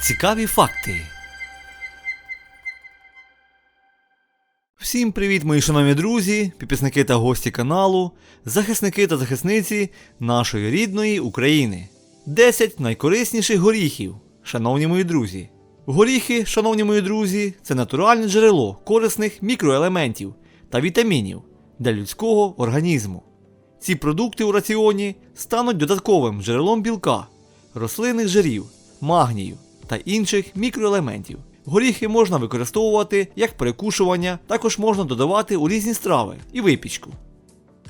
Цікаві факти. Всім привіт, мої шановні друзі, підписники та гості каналу, захисники та захисниці нашої рідної України. 10 найкорисніших горіхів, шановні мої друзі. Горіхи, шановні мої друзі, це натуральне джерело корисних мікроелементів та вітамінів для людського організму. Ці продукти у раціоні стануть додатковим джерелом білка, рослинних жирів, магнію та інших мікроелементів. Горіхи можна використовувати як перекушування, також можна додавати у різні страви і випічку.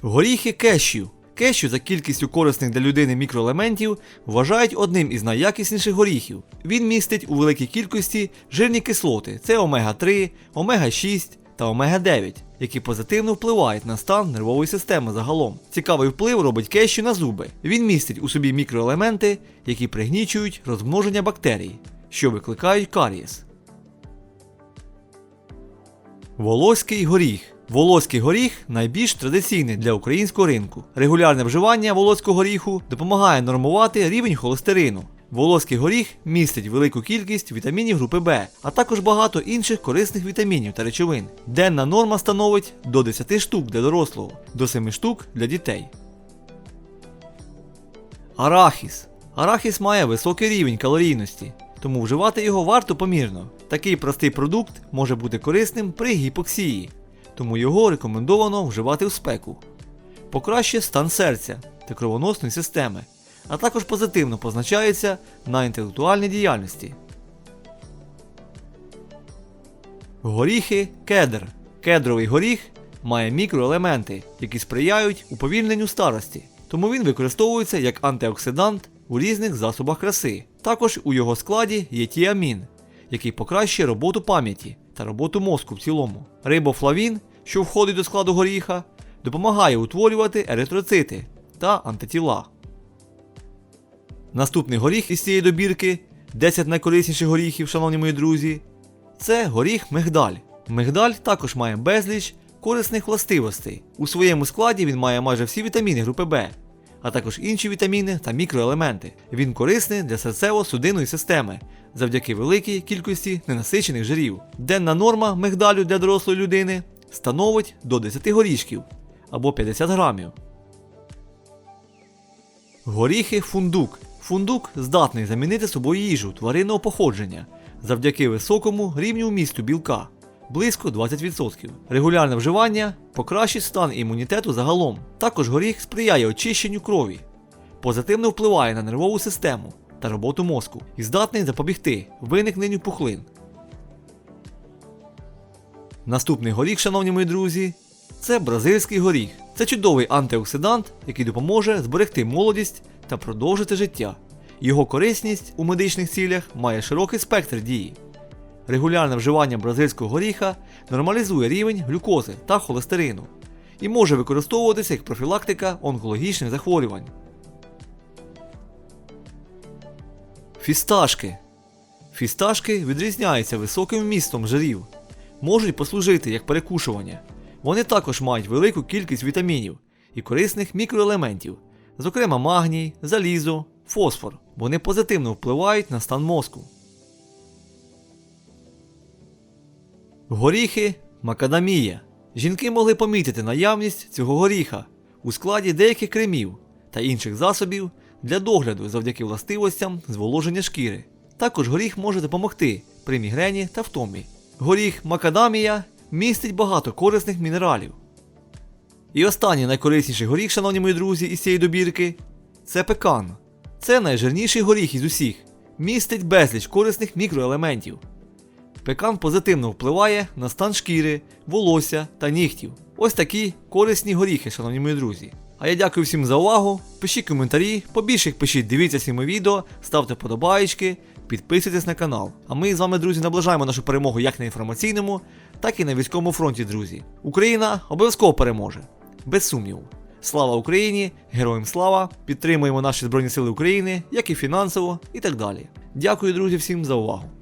Горіхи кешю. Кешю за кількістю корисних для людини мікроелементів вважають одним із найякісніших горіхів. Він містить у великій кількості жирні кислоти це омега-3, омега-6 та омега-9, які позитивно впливають на стан нервової системи загалом. Цікавий вплив робить кешю на зуби. Він містить у собі мікроелементи, які пригнічують розмноження бактерій, що викликають карієс. Волоський горіх. Волоський горіх найбільш традиційний для українського ринку. Регулярне вживання волоського горіху допомагає нормувати рівень холестерину. Волоський горіх містить велику кількість вітамінів групи Б, а також багато інших корисних вітамінів та речовин. Денна норма становить до 10 штук для дорослого, до 7 штук для дітей. Арахіс. Арахіс має високий рівень калорійності, тому вживати його варто помірно. Такий простий продукт може бути корисним при гіпоксії, тому його рекомендовано вживати в спеку. Покращує стан серця та кровоносної системи, а також позитивно позначається на інтелектуальній діяльності. Горіхи кедр. Кедровий горіх має мікроелементи, які сприяють уповільненню старості, тому він використовується як антиоксидант у різних засобах краси. Також у його складі є тіамін, який покращує роботу пам'яті та роботу мозку в цілому. Рибофлавін, що входить до складу горіха, допомагає утворювати еритроцити та антитіла. Наступний горіх із цієї добірки 10 найкорисніших горіхів, шановні мої друзі, це горіх мигдаль. Мигдаль також має безліч корисних властивостей. У своєму складі він має майже всі вітаміни групи Б, а також інші вітаміни та мікроелементи. Він корисний для серцево-судинної системи завдяки великій кількості ненасичених жирів. Денна норма мигдалю для дорослої людини становить до 10 горішків або 50 грамів. Горіхи фундук. Фундук здатний замінити собою їжу тваринного походження завдяки високому рівню вмісту білка близько 20%. Регулярне вживання покращить стан імунітету загалом. Також горіх сприяє очищенню крові, позитивно впливає на нервову систему та роботу мозку і здатний запобігти виникненню пухлин. Наступний горіх, шановні мої друзі, це бразильський горіх. Це чудовий антиоксидант, який допоможе зберегти молодість та продовжити життя. Його корисність у медичних цілях має широкий спектр дії. Регулярне вживання бразильського горіха нормалізує рівень глюкози та холестерину і може використовуватися як профілактика онкологічних захворювань. Фісташки. Фісташки відрізняються високим вмістом жирів, можуть послужити як перекушування. Вони також мають велику кількість вітамінів і корисних мікроелементів, зокрема магній, залізо, фосфор. Вони позитивно впливають на стан мозку. Горіхи макадамія. Жінки могли помітити наявність цього горіха у складі деяких кремів та інших засобів для догляду завдяки властивостям зволоження шкіри. Також горіх може допомогти при мігрені та втомі. Горіх макадамія містить багато корисних мінералів. І останній найкорисніший горіх, шановні мої друзі, із цієї добірки це пекан. Це найжирніший горіх із усіх, містить безліч корисних мікроелементів. Пекан позитивно впливає на стан шкіри, волосся та нігтів. Ось такі корисні горіхи, шановні мої друзі. А я дякую всім за увагу. Пишіть коментарі, побільше їх пишіть, дивіться всі мої відео, ставте подобаєчки, підписуйтесь на канал. А ми з вами, друзі, наближаємо нашу перемогу як на інформаційному, так і на військовому фронті, друзі. Україна обов'язково переможе. Без сумніву. Слава Україні! Героям слава! Підтримуємо наші Збройні Сили України, як і фінансово, і так далі. Дякую, друзі, всім за увагу.